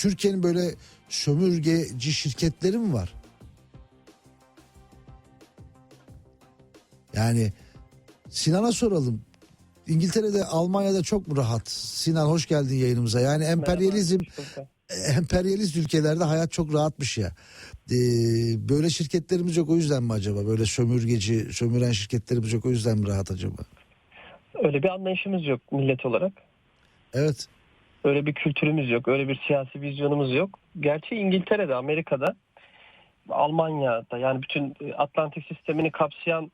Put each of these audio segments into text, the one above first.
Türkiye'nin böyle sömürgeci şirketleri mi var? Yani Sinan'a soralım. İngiltere'de, Almanya'da çok mu rahat? Sinan hoş geldin yayınımıza. Yani emperyalizm, emperyalist ülkelerde hayat çok rahatmış ya. Ee, böyle şirketlerimiz yok o yüzden mi acaba? Böyle sömürgeci, sömüren şirketlerimiz yok o yüzden mi rahat acaba? Öyle bir anlayışımız yok millet olarak. Evet. Öyle bir kültürümüz yok. Öyle bir siyasi vizyonumuz yok. Gerçi İngiltere'de, Amerika'da, Almanya'da yani bütün Atlantik sistemini kapsayan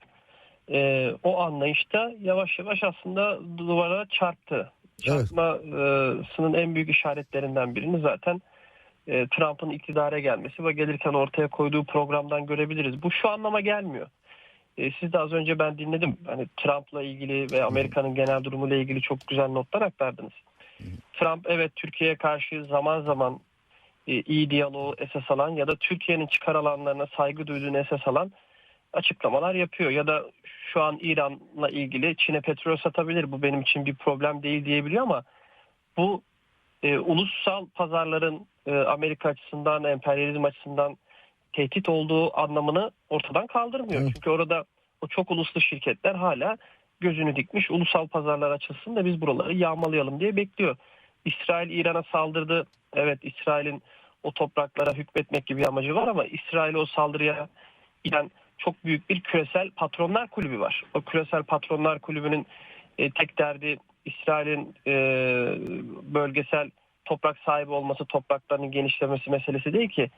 e, o anlayışta yavaş yavaş aslında duvara çarptı. Evet. Çarpmasının en büyük işaretlerinden birini zaten e, Trump'ın iktidara gelmesi ve gelirken ortaya koyduğu programdan görebiliriz. Bu şu anlama gelmiyor. E, siz de az önce ben dinledim. Hani Trump'la ilgili ve Amerika'nın genel durumuyla ilgili çok güzel notlar aktardınız. Trump evet Türkiye'ye karşı zaman zaman e, iyi diyaloğu esas alan ya da Türkiye'nin çıkar alanlarına saygı duyduğunu esas alan açıklamalar yapıyor. Ya da şu an İran'la ilgili Çin'e petrol satabilir bu benim için bir problem değil diyebiliyor ama bu e, ulusal pazarların e, Amerika açısından, emperyalizm açısından tehdit olduğu anlamını ortadan kaldırmıyor. Evet. Çünkü orada o çok uluslu şirketler hala gözünü dikmiş ulusal pazarlar açılsın da biz buraları yağmalayalım diye bekliyor. İsrail İran'a saldırdı. Evet İsrail'in o topraklara hükmetmek gibi bir amacı var ama İsrail o saldırıya giden çok büyük bir küresel patronlar kulübü var. O küresel patronlar kulübünün e, tek derdi İsrail'in e, bölgesel toprak sahibi olması, topraklarının genişlemesi meselesi değil ki.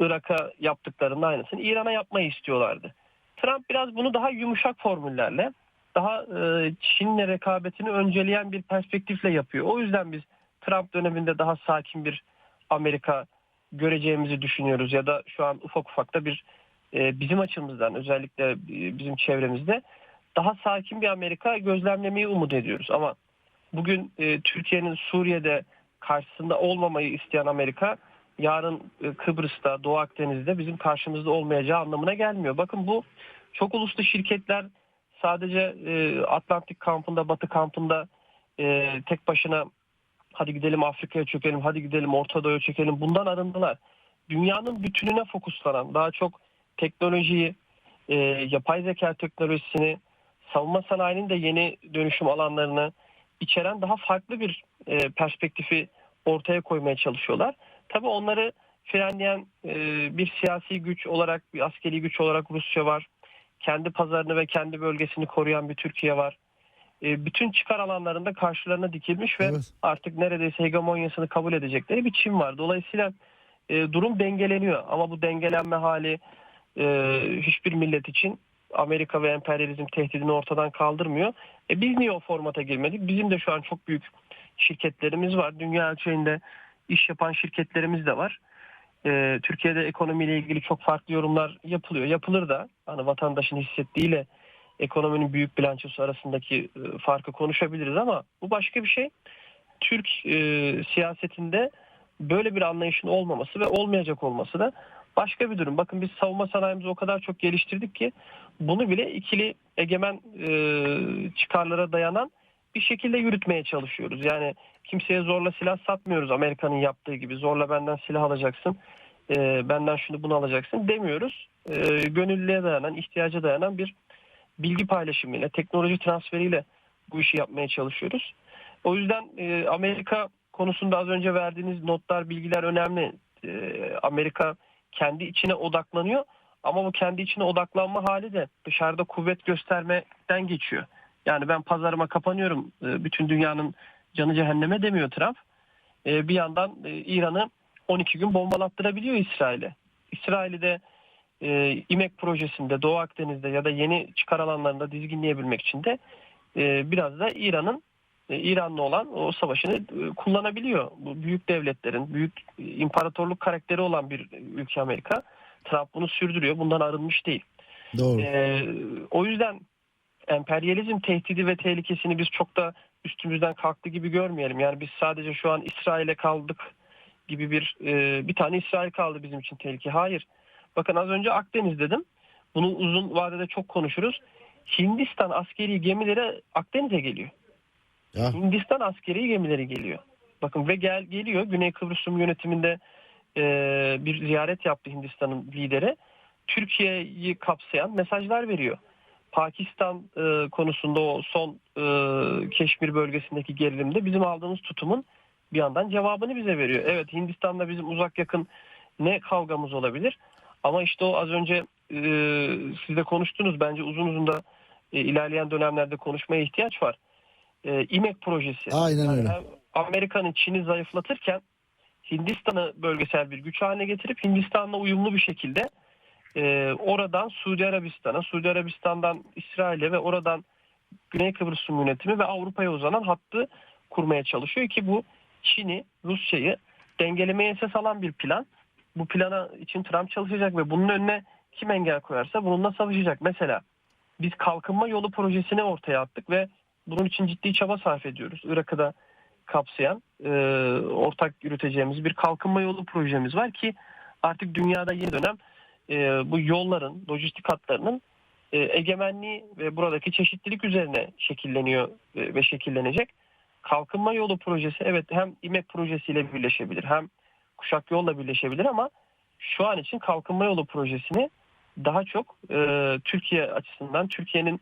Irak'a yaptıklarının aynısını İran'a yapmayı istiyorlardı. Trump biraz bunu daha yumuşak formüllerle, daha e, Çin'le rekabetini önceleyen bir perspektifle yapıyor. O yüzden biz Trump döneminde daha sakin bir Amerika göreceğimizi düşünüyoruz ya da şu an ufak ufak da bir e, bizim açımızdan özellikle e, bizim çevremizde daha sakin bir Amerika gözlemlemeyi umut ediyoruz. Ama bugün Türkiye'nin Suriye'de karşısında olmamayı isteyen Amerika yarın Kıbrıs'ta, Doğu Akdeniz'de bizim karşımızda olmayacağı anlamına gelmiyor. Bakın bu çok uluslu şirketler sadece e, Atlantik kampında, Batı kampında e, tek başına hadi gidelim Afrika'ya çökelim, hadi gidelim Orta Doğu'ya çökelim bundan arındılar. Dünyanın bütününe fokuslanan, daha çok teknolojiyi, e, yapay zeka teknolojisini, savunma sanayinin de yeni dönüşüm alanlarını içeren daha farklı bir e, perspektifi ortaya koymaya çalışıyorlar. Tabii onları frenleyen e, bir siyasi güç olarak, bir askeri güç olarak Rusya var. Kendi pazarını ve kendi bölgesini koruyan bir Türkiye var. E, bütün çıkar alanlarında karşılarına dikilmiş ve Evet. artık neredeyse hegemonyasını kabul edecekleri bir Çin var. Dolayısıyla e, durum dengeleniyor ama bu dengelenme hali e, hiçbir millet için Amerika ve emperyalizm tehdidini ortadan kaldırmıyor. E, biz niye o formata girmedik? Bizim de şu an çok büyük şirketlerimiz var. Dünya ölçeğinde iş yapan şirketlerimiz de var. E, Türkiye'de ekonomiyle ilgili çok farklı yorumlar yapılıyor. Yapılır da hani vatandaşın hissettiğiyle ekonominin büyük bilançosu arasındaki e, farkı konuşabiliriz ama bu başka bir şey. Türk e, siyasetinde böyle bir anlayışın olmaması ve olmayacak olması da başka bir durum. Bakın biz savunma sanayimizi o kadar çok geliştirdik ki bunu bile ikili egemen çıkarlara dayanan bir şekilde yürütmeye çalışıyoruz. Yani kimseye zorla silah satmıyoruz Amerika'nın yaptığı gibi. Zorla benden silah alacaksın, e, benden şunu bunu alacaksın demiyoruz. E, gönüllüye dayanan, ihtiyaca dayanan bir bilgi paylaşımıyla, teknoloji transferiyle bu işi yapmaya çalışıyoruz. O yüzden e, Amerika konusunda az önce verdiğiniz notlar, bilgiler önemli. E, Amerika kendi içine odaklanıyor ama bu kendi içine odaklanma hali de dışarıda kuvvet göstermeden geçiyor. Yani ben pazarıma kapanıyorum, e, bütün dünyanın canı cehenneme demiyor Trump. E, bir yandan e, İran'ı 12 gün bombalattırabiliyor İsrail'e. İsrail'i de e, İMEK projesinde Doğu Akdeniz'de ya da yeni çıkar alanlarında dizginleyebilmek için de e, biraz da İran'ın e, İran'la olan o savaşını e, kullanabiliyor. Bu büyük devletlerin, büyük e, imparatorluk karakteri olan bir ülke Amerika. Trump bunu sürdürüyor. Bundan arınmış değil. Doğru. E, o yüzden emperyalizm tehdidi ve tehlikesini biz çok da üstümüzden kalktı gibi görmeyelim. Yani biz sadece şu an İsrail'e kaldık gibi bir e, bir tane İsrail kaldı bizim için tehlike. Hayır. Bakın az önce Akdeniz dedim. Bunu uzun vadede çok konuşuruz. Hindistan askeri gemileri Akdeniz'e geliyor. Ya Hindistan askeri gemileri geliyor. Bakın ve gel geliyor Güney Kıbrıs Rum yönetiminde e, bir ziyaret yaptı Hindistan'ın lideri. Türkiye'yi kapsayan mesajlar veriyor. Pakistan e, konusunda o son e, Keşmir bölgesindeki gerilimde bizim aldığımız tutumun bir yandan cevabını bize veriyor. Evet Hindistan'da bizim uzak yakın ne kavgamız olabilir ama işte o az önce e, siz de konuştunuz bence uzun uzun da e, ilerleyen dönemlerde konuşmaya ihtiyaç var. E, İMEK projesi. Aynen Yani öyle. hem Amerika'nın Çin'i zayıflatırken Hindistan'ı bölgesel bir güç haline getirip Hindistan'la uyumlu bir şekilde e, oradan Suudi Arabistan'a, Suudi Arabistan'dan İsrail'e ve oradan Güney Kıbrıs yönetimi ve Avrupa'ya uzanan hattı kurmaya çalışıyor ki bu Çin'i, Rusya'yı dengelemeye esas alan bir plan. Bu plana için Trump çalışacak ve bunun önüne kim engel koyarsa bununla savaşacak. Mesela biz kalkınma yolu projesini ortaya attık ve bunun için ciddi çaba sarf ediyoruz. Irak'ı da kapsayan e, ortak yürüteceğimiz bir kalkınma yolu projemiz var ki artık dünyada yeni dönem e, bu yolların, lojistik hatlarının e, egemenliği ve buradaki çeşitlilik üzerine şekilleniyor e, ve şekillenecek. Kalkınma yolu projesi evet hem İMEK projesiyle birleşebilir hem kuşak yolla birleşebilir ama şu an için kalkınma yolu projesini daha çok e, Türkiye açısından, Türkiye'nin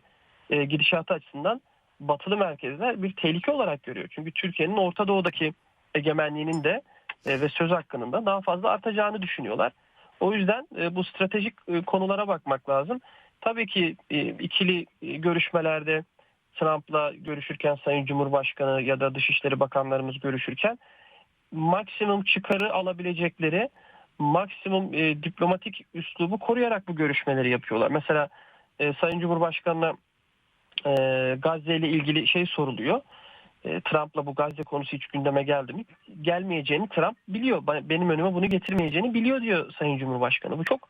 e, gidişatı açısından batılı merkezler bir tehlike olarak görüyor. Çünkü Türkiye'nin Orta Doğu'daki egemenliğinin de e, ve söz hakkının da daha fazla artacağını düşünüyorlar. O yüzden e, bu stratejik e, konulara bakmak lazım. Tabii ki e, ikili görüşmelerde Trump'la görüşürken Sayın Cumhurbaşkanı ya da Dışişleri Bakanlarımız görüşürken maksimum çıkarı alabilecekleri maksimum diplomatik üslubu koruyarak bu görüşmeleri yapıyorlar. Mesela Sayın Cumhurbaşkanı'na e, Gazze ile ilgili şey soruluyor. E, Trump'la bu Gazze konusu hiç gündeme geldi mi? Gelmeyeceğini Trump biliyor. Benim önüme bunu getirmeyeceğini biliyor diyor Sayın Cumhurbaşkanı. Bu çok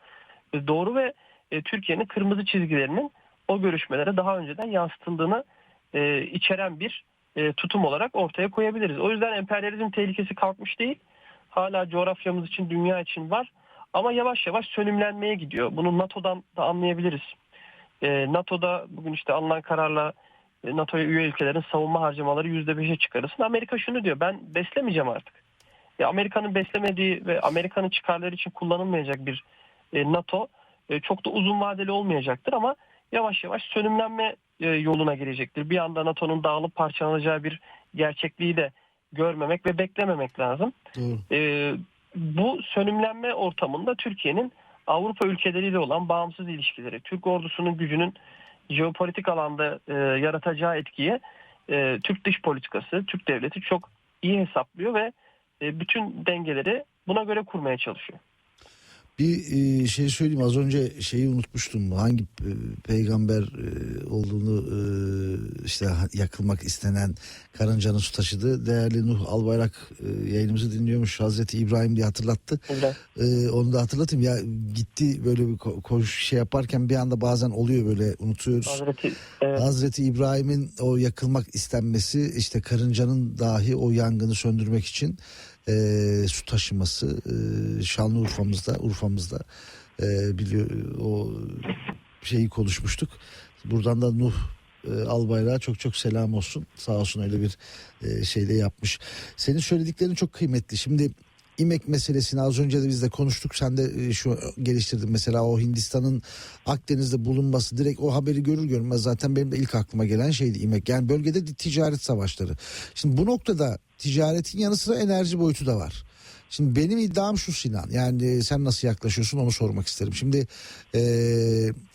e, doğru ve e, Türkiye'nin kırmızı çizgilerinin o görüşmelere daha önceden yansıtıldığını içeren bir tutum olarak ortaya koyabiliriz. O yüzden emperyalizm tehlikesi kalkmış değil. Hala coğrafyamız için, dünya için var. Ama yavaş yavaş sönümlenmeye gidiyor. Bunu NATO'dan da anlayabiliriz. NATO'da bugün işte alınan kararla NATO'ya üye ülkelerin savunma harcamaları %5'e çıkarılsın. Amerika şunu diyor ben beslemeyeceğim artık. Ya Amerika'nın beslemediği ve Amerika'nın çıkarları için kullanılmayacak bir e, NATO e, çok da uzun vadeli olmayacaktır ama yavaş yavaş sönümlenme e, yoluna girecektir. Bir anda NATO'nun dağılıp parçalanacağı bir gerçekliği de görmemek ve beklememek lazım. Doğru. E, bu sönümlenme ortamında Türkiye'nin Avrupa ülkeleriyle olan bağımsız ilişkileri, Türk ordusunun gücünün jeopolitik alanda e, yaratacağı etkiyi e, Türk dış politikası, Türk devleti çok iyi hesaplıyor ve e, bütün dengeleri buna göre kurmaya çalışıyor. Bir e, şey söyleyeyim az önce şeyi unutmuştum. Hangi e, peygamber e, olduğunu işte yakılmak istenen karıncanın su taşıdığı değerli Nuh Albayrak yayınımızı dinliyormuş. Hazreti İbrahim diye hatırlattı. Güzel. E, onu da hatırlatayım ya gitti böyle bir ko- koş şey yaparken bir anda bazen oluyor böyle unutuyoruz. Hazreti evet, Hazreti İbrahim'in o yakılmak istenmesi işte karıncanın dahi o yangını söndürmek için e, su taşıması e, Şanlıurfa'mızda Urfa'mızda e, biliyor o şeyi konuşmuştuk. Buradan da Nuh Albayrak'a çok çok selam olsun. Sağ olsun öyle bir e, şey de yapmış. Senin söylediklerin çok kıymetli. Şimdi İmek meselesini az önce de biz de konuştuk. Sen de e, şu geliştirdin mesela o Hindistan'ın Akdeniz'de bulunması direkt o haberi görür görmez zaten benim de ilk aklıma gelen şeydi İmek. Yani bölgede de ticaret savaşları. Şimdi bu noktada ticaretin yanı sıra enerji boyutu da var. Şimdi benim iddiam şu Sinan yani sen nasıl yaklaşıyorsun onu sormak isterim. Şimdi e,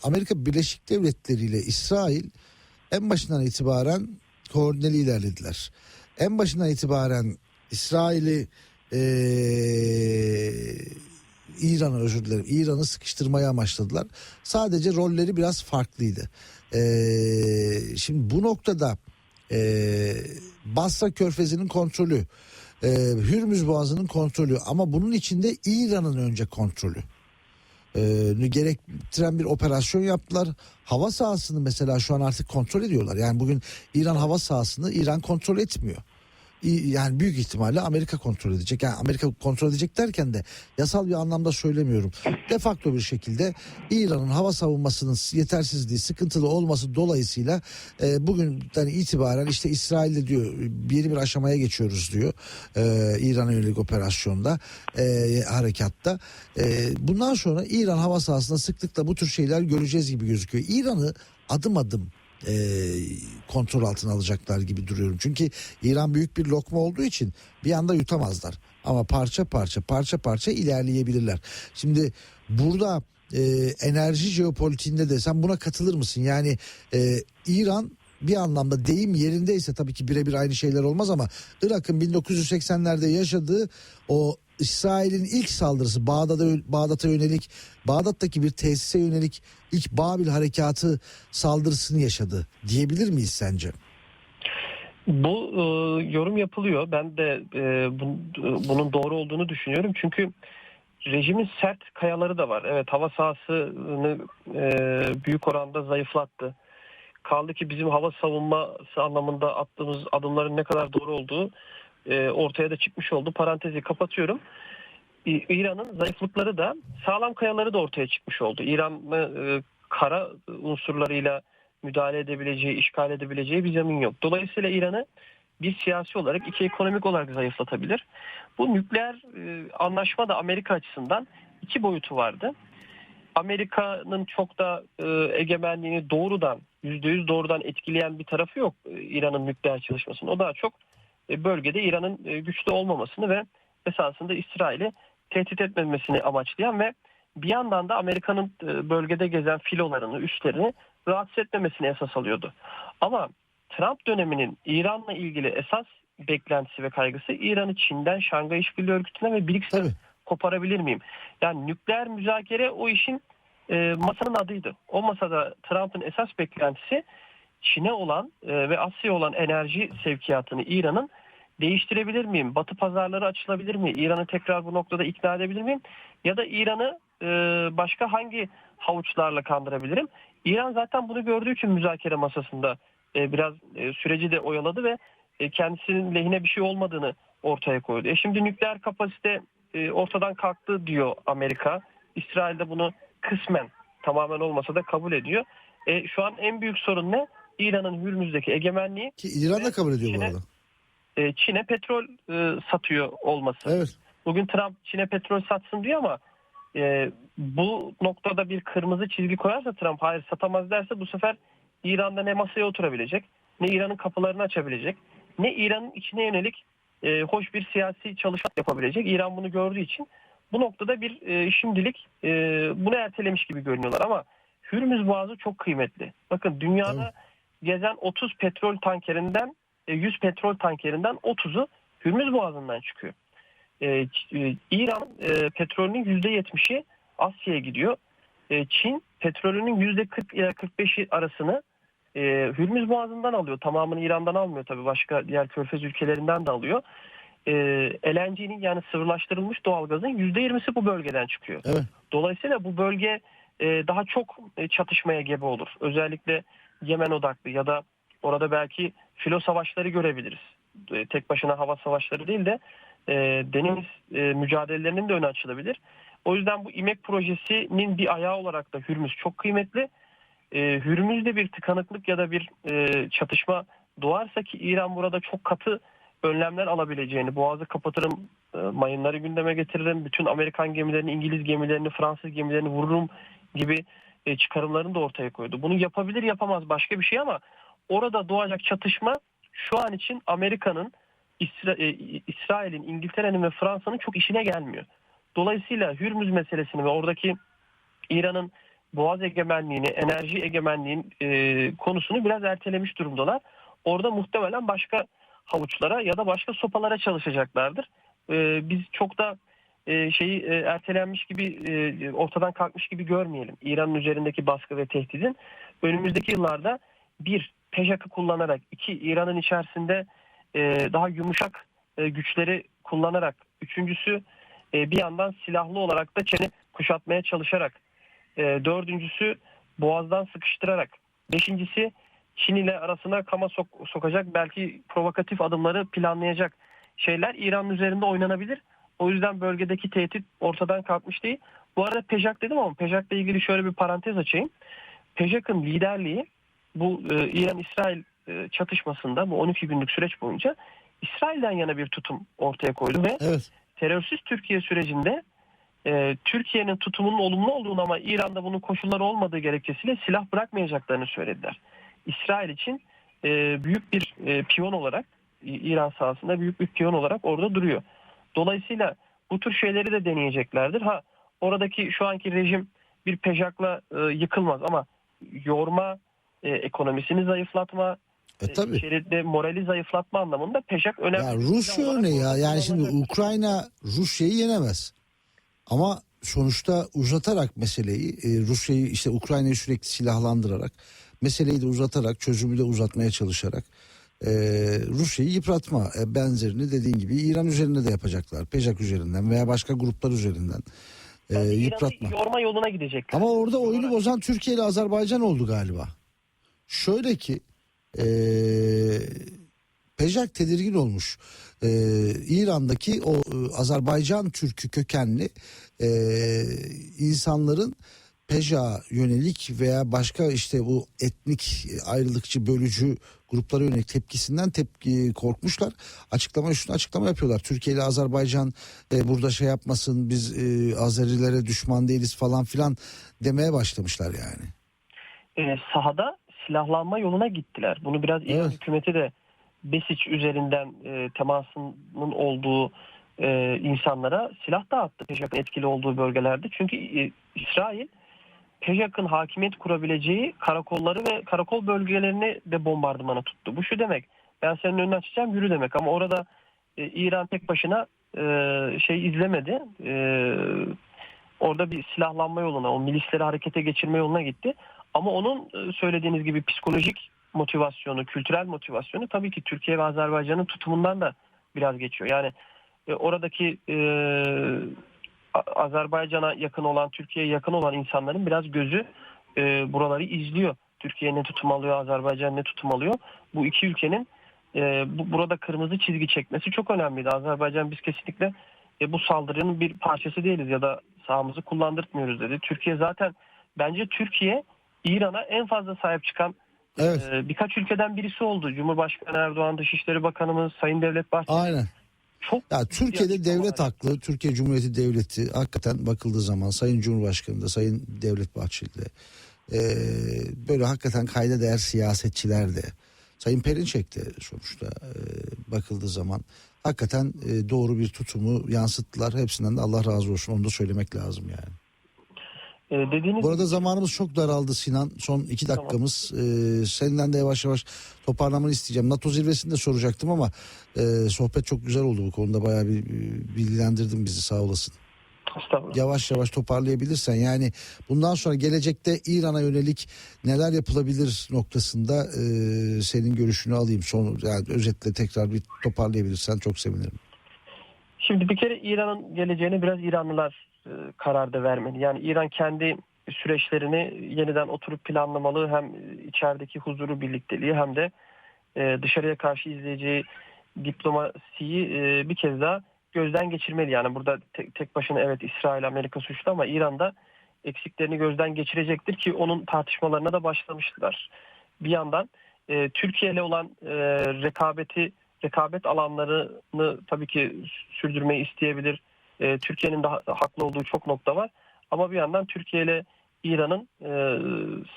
Amerika Birleşik Devletleri ile İsrail en başından itibaren koordineli ilerlediler. En başından itibaren İsrail'i eee İran'ı özür dilerim İran'ı sıkıştırmaya amaçladılar. Sadece rolleri biraz farklıydı. Eee, şimdi bu noktada eee Basra Körfezi'nin kontrolü, eee Hürmüz Boğazı'nın kontrolü ama bunun içinde İran'ın önce kontrolü e, gerektiren bir operasyon yaptılar. Hava sahasını mesela şu an artık kontrol ediyorlar. Yani bugün İran hava sahasını İran kontrol etmiyor. Yani büyük ihtimalle Amerika kontrol edecek. Yani Amerika kontrol edecek derken de yasal bir anlamda söylemiyorum. De facto bir şekilde İran'ın hava savunmasının yetersizliği, sıkıntılı olması dolayısıyla e, bugünden itibaren işte İsrail'de diyor yeni bir aşamaya geçiyoruz diyor. E, İran'a yönelik operasyonda, e, harekatta. E, bundan sonra İran hava sahasında sıklıkla bu tür şeyler göreceğiz gibi gözüküyor. İran'ı adım adım e, kontrol altına alacaklar gibi duruyorum. Çünkü İran büyük bir lokma olduğu için bir anda yutamazlar. Ama parça parça parça parça ilerleyebilirler. Şimdi burada e, enerji jeopolitiğinde de sen buna katılır mısın? Yani e, İran bir anlamda deyim yerindeyse tabii ki birebir aynı şeyler olmaz ama Irak'ın 1980'lerde yaşadığı o İsrail'in ilk saldırısı Bağdat'a Bağdat'a yönelik Bağdat'taki bir tesise yönelik ilk Babil harekatı saldırısını yaşadı diyebilir miyiz sence? Bu e, yorum yapılıyor. Ben de e, bu- bunun doğru olduğunu düşünüyorum. Çünkü rejimin sert kayaları da var. Evet hava sahasını e, büyük oranda zayıflattı. Kaldı ki bizim hava savunması anlamında attığımız adımların ne kadar doğru olduğu ortaya da çıkmış oldu. Parantezi kapatıyorum. İran'ın zayıflıkları da sağlam kayaları da ortaya çıkmış oldu. İran'ı e, kara unsurlarıyla müdahale edebileceği, işgal edebileceği bir zemin yok. Dolayısıyla İran'ı bir siyasi olarak, iki ekonomik olarak zayıflatabilir. Bu nükleer e, anlaşma da Amerika açısından iki boyutu vardı. Amerika'nın çok da e, egemenliğini doğrudan, %100 doğrudan etkileyen bir tarafı yok e, İran'ın nükleer çalışmasının. O daha çok e, bölgede İran'ın e, güçlü olmamasını ve esasında İsrail'i tehdit etmemesini amaçlayan ve bir yandan da Amerika'nın e, bölgede gezen filolarını, üslerini rahatsız etmemesini esas alıyordu. Ama Trump döneminin İran'la ilgili esas beklentisi ve kaygısı İran'ı Çin'den, Şangay İşbirliği Örgütü'ne ve Tabii. koparabilir miyim? Yani nükleer müzakere o işin e, masanın adıydı. O masada Trump'ın esas beklentisi Çin'e olan e, ve Asya'ya olan enerji sevkiyatını İran'ın değiştirebilir miyim? Batı pazarları açılabilir mi? İran'ı tekrar bu noktada ikna edebilir miyim? Ya da İran'ı e, başka hangi havuçlarla kandırabilirim? İran zaten bunu gördüğü için müzakere masasında e, biraz e, süreci de oyaladı ve e, kendisinin lehine bir şey olmadığını ortaya koydu. E şimdi nükleer kapasite e, ortadan kalktı diyor Amerika. İsrail de bunu kısmen tamamen olmasa da kabul ediyor. E, şu an en büyük sorun ne? İran'ın Hürmüz'deki egemenliği Ki İran da kabul ediyor bu arada. E, Çin'e petrol e, satıyor olması. Evet. Bugün Trump Çin'e petrol satsın diyor ama e, bu noktada bir kırmızı çizgi koyarsa Trump hayır satamaz derse bu sefer İran'da ne masaya oturabilecek ne İran'ın kapılarını açabilecek ne İran'ın içine yönelik e, hoş bir siyasi çalışma yapabilecek. İran bunu gördüğü için bu noktada bir e, şimdilik e, bunu ertelemiş gibi görünüyorlar ama Hürmüz Boğazı çok kıymetli. Bakın dünyada gezen 30 petrol tankerinden 100 petrol tankerinden 30'u Hürmüz Boğazı'ndan çıkıyor. E, e, İran e, petrolünün %70'i Asya'ya gidiyor. E, Çin petrolünün %40 ile 45'i arasını e, Hürmüz Boğazı'ndan alıyor. Tamamını İran'dan almıyor tabii. Başka diğer körfez ülkelerinden de alıyor. E, LNG'nin yani sıvılaştırılmış doğalgazın %20'si bu bölgeden çıkıyor. Evet. Dolayısıyla bu bölge e, daha çok e, çatışmaya gebe olur. Özellikle Yemen odaklı ya da orada belki filo savaşları görebiliriz. E, tek başına hava savaşları değil de e, deniz e, mücadelelerinin de önü açılabilir. O yüzden bu İMEK projesinin bir ayağı olarak da Hürmüz çok kıymetli. E, Hürmüz'de bir tıkanıklık ya da bir e, çatışma doğarsa ki İran burada çok katı önlemler alabileceğini, boğazı kapatırım, e, mayınları gündeme getiririm, bütün Amerikan gemilerini, İngiliz gemilerini, Fransız gemilerini vururum gibi e, çıkarımlarını da ortaya koydu. Bunu yapabilir yapamaz başka bir şey ama orada doğacak çatışma şu an için Amerika'nın, İsra- e, İsrail'in, İngiltere'nin ve Fransa'nın çok işine gelmiyor. Dolayısıyla Hürmüz meselesini ve oradaki İran'ın boğaz egemenliğini, enerji egemenliğin e, konusunu biraz ertelemiş durumdalar. Orada muhtemelen başka havuçlara ya da başka sopalara çalışacaklardır. E, biz çok da e, şeyi e, ertelenmiş gibi e, ortadan kalkmış gibi görmeyelim. İran'ın üzerindeki baskı ve tehdidin önümüzdeki yıllarda bir PEJAK'ı kullanarak, iki İran'ın içerisinde e, daha yumuşak e, güçleri kullanarak, üçüncüsü e, bir yandan silahlı olarak da çene kuşatmaya çalışarak, e, dördüncüsü boğazdan sıkıştırarak, beşincisi Çin ile arasına kama sok- sokacak belki provokatif adımları planlayacak şeyler İran'ın üzerinde oynanabilir. O yüzden bölgedeki tehdit ortadan kalkmış değil. Bu arada Pejak dedim ama Pejak'la ilgili şöyle bir parantez açayım. Pejak'ın liderliği bu e, İran-İsrail e, çatışmasında bu 12 günlük süreç boyunca İsrail'den yana bir tutum ortaya koydu ve Evet. terörsüz Türkiye sürecinde e, Türkiye'nin tutumunun olumlu olduğunu ama İran'da bunun koşulları olmadığı gerekçesiyle silah bırakmayacaklarını söylediler. İsrail için e, büyük bir e, piyon olarak İran sahasında büyük bir piyon olarak orada duruyor. Dolayısıyla bu tür şeyleri de deneyeceklerdir. Ha oradaki şu anki rejim bir pejakla e, yıkılmaz ama yorma, e, ekonomisini zayıflatma, E tabii. içeride morali zayıflatma anlamında pejak önemli. Ya Rusya örneği ya. Yani şimdi. Ukrayna Rusya'yı yenemez. Ama sonuçta uzatarak meseleyi e, Rusya'yı işte Ukrayna'yı sürekli silahlandırarak meseleyi de uzatarak çözümü de uzatmaya çalışarak e, Rusya'yı yıpratma e, benzerini dediğin gibi İran üzerinde de yapacaklar. Pejak üzerinden veya başka gruplar üzerinden e, Yani yıpratma. yorma yoluna gidecekler. Ama orada oyunu bozan Türkiye ile Azerbaycan oldu galiba. Şöyle ki eee Pejak tedirgin olmuş. Eee, İran'daki o e, Azerbaycan Türkü kökenli eee, insanların Peja yönelik veya başka işte bu etnik ayrılıkçı bölücü gruplara yönelik tepkisinden tepki korkmuşlar. Açıklama üstüne açıklama yapıyorlar. Türkiye ile Azerbaycan e, burada şey yapmasın biz e, Azerilere düşman değiliz falan filan demeye başlamışlar yani. Ee, sahada silahlanma yoluna gittiler. Bunu biraz İran Evet. hükümeti de Besiç üzerinden e, temasının olduğu e, insanlara silah dağıttı Pejak'ın etkili olduğu bölgelerde. Çünkü e, İsrail Pejak'ın hakimiyet kurabileceği karakolları ve karakol bölgelerini de bombardımana tuttu. Bu şu demek. Ben senin önünü açacağım yürü demek ama orada e, İran tek başına e, şey izlemedi. E, orada bir silahlanma yoluna, o milisleri harekete geçirme yoluna gitti. Ama onun e, söylediğiniz gibi psikolojik motivasyonu, kültürel motivasyonu tabii ki Türkiye ve Azerbaycan'ın tutumundan da biraz geçiyor. Yani e, oradaki e, Azerbaycan'a yakın olan, Türkiye'ye yakın olan insanların biraz gözü e, buraları izliyor. Türkiye ne tutum alıyor, Azerbaycan ne tutum alıyor. Bu iki ülkenin e, bu, burada kırmızı çizgi çekmesi çok önemliydi. Azerbaycan biz kesinlikle e, bu saldırının bir parçası değiliz ya da sahamızı kullandırtmıyoruz dedi. Türkiye zaten bence Türkiye İran'a en fazla sahip çıkan Evet. e, birkaç ülkeden birisi oldu. Cumhurbaşkanı Erdoğan, Dışişleri Bakanımız, Sayın Devlet Bahçeli Aynen. çok Ya Türkiye'de devlet açıklamalar haklı. Türkiye Cumhuriyeti Devleti hakikaten bakıldığı zaman Sayın Cumhurbaşkanı da Sayın Devlet Bahçeli de eee, böyle hakikaten kayda değer siyasetçiler de Sayın Perinçek de sonuçta eee, bakıldığı zaman hakikaten eee, doğru bir tutumu yansıttılar. Hepsinden de Allah razı olsun onu da söylemek lazım yani. E, dediğiniz Bu arada zamanımız çok daraldı Sinan. Son iki Tamam. dakikamız. Ee, senden de yavaş yavaş toparlamanı isteyeceğim. NATO zirvesini de soracaktım ama e, sohbet çok güzel oldu bu konuda. Bayağı bir e, bilgilendirdin bizi sağ olasın. Yavaş yavaş toparlayabilirsen yani bundan sonra gelecekte İran'a yönelik neler yapılabilir noktasında e, senin görüşünü alayım. Son yani özetle tekrar bir toparlayabilirsen çok sevinirim. Şimdi bir kere İran'ın geleceğini biraz İranlılar e, kararda vermeli. Yani İran kendi süreçlerini yeniden oturup planlamalı. Hem içerideki huzuru, birlikteliği hem de e, dışarıya karşı izleyeceği diplomasiyi e, bir kez daha gözden geçirmeli. Yani burada tek, başına evet İsrail, Amerika suçlu ama İran'da eksiklerini gözden geçirecektir ki onun tartışmalarına da başlamışlar. Bir yandan Türkiye ile olan rekabeti rekabet alanlarını tabii ki sürdürmeyi isteyebilir. E, Türkiye'nin de ha- haklı olduğu çok nokta var. Ama bir yandan Türkiye ile İran'ın e,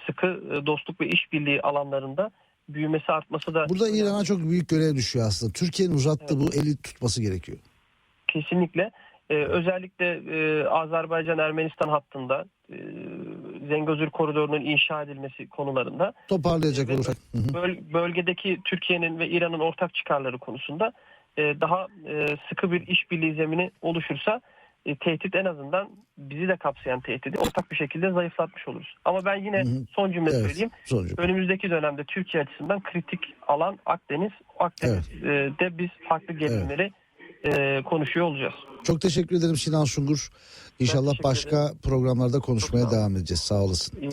sıkı e, dostluk ve işbirliği alanlarında büyümesi artması da Burada İran'a çok büyük görev düşüyor aslında. Türkiye'nin uzattığı bu eli tutması gerekiyor. kesinlikle e, özellikle e, Azerbaycan-Ermenistan hattında e, Zengezur koridorunun inşa edilmesi konularında Toparlayacak Evet. olursak. Böl- bölgedeki Türkiye'nin ve İran'ın ortak çıkarları konusunda e, daha e, sıkı bir işbirliği zemini oluşursa e, tehdit en azından bizi de kapsayan tehdidi ortak bir şekilde zayıflatmış oluruz. Ama ben yine son cümle Evet. söyleyeyim. Sonucu. Önümüzdeki dönemde Türkiye açısından kritik alan Akdeniz. Akdeniz'de biz farklı gerilimleri e, konuşuyor olacağız. Çok teşekkür ederim Sinan Sungur. İnşallah başka programlarda konuşmaya devam edeceğiz. Sağ olasın. İyi.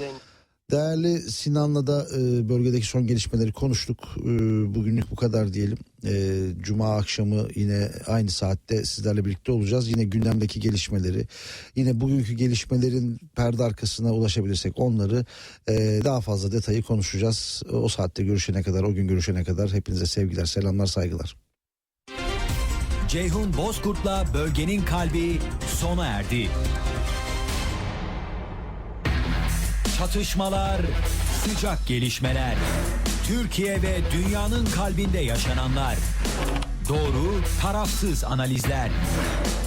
Değerli Sinan'la da e, bölgedeki son gelişmeleri konuştuk. E, bugünlük bu kadar diyelim. E, Cuma akşamı yine aynı saatte sizlerle birlikte olacağız. Yine gündemdeki gelişmeleri, yine bugünkü gelişmelerin perde arkasına ulaşabilirsek onları e, daha fazla detayı konuşacağız. O saatte görüşene kadar, o gün görüşene kadar hepinize sevgiler, selamlar, saygılar. Ceyhun Bozkurt'la bölgenin kalbi sona erdi. Çatışmalar, sıcak gelişmeler. Türkiye ve dünyanın kalbinde yaşananlar. Doğru, tarafsız analizler.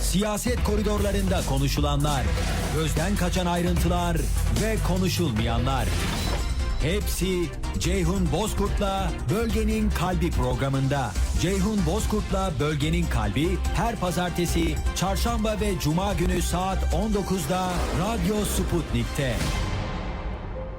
Siyaset koridorlarında konuşulanlar. Gözden kaçan ayrıntılar ve konuşulmayanlar. Hepsi Ceyhun Bozkurt'la Bölgenin Kalbi programında. Ceyhun Bozkurt'la Bölgenin Kalbi her pazartesi, çarşamba ve cuma günü saat 19'da Radyo Sputnik'te.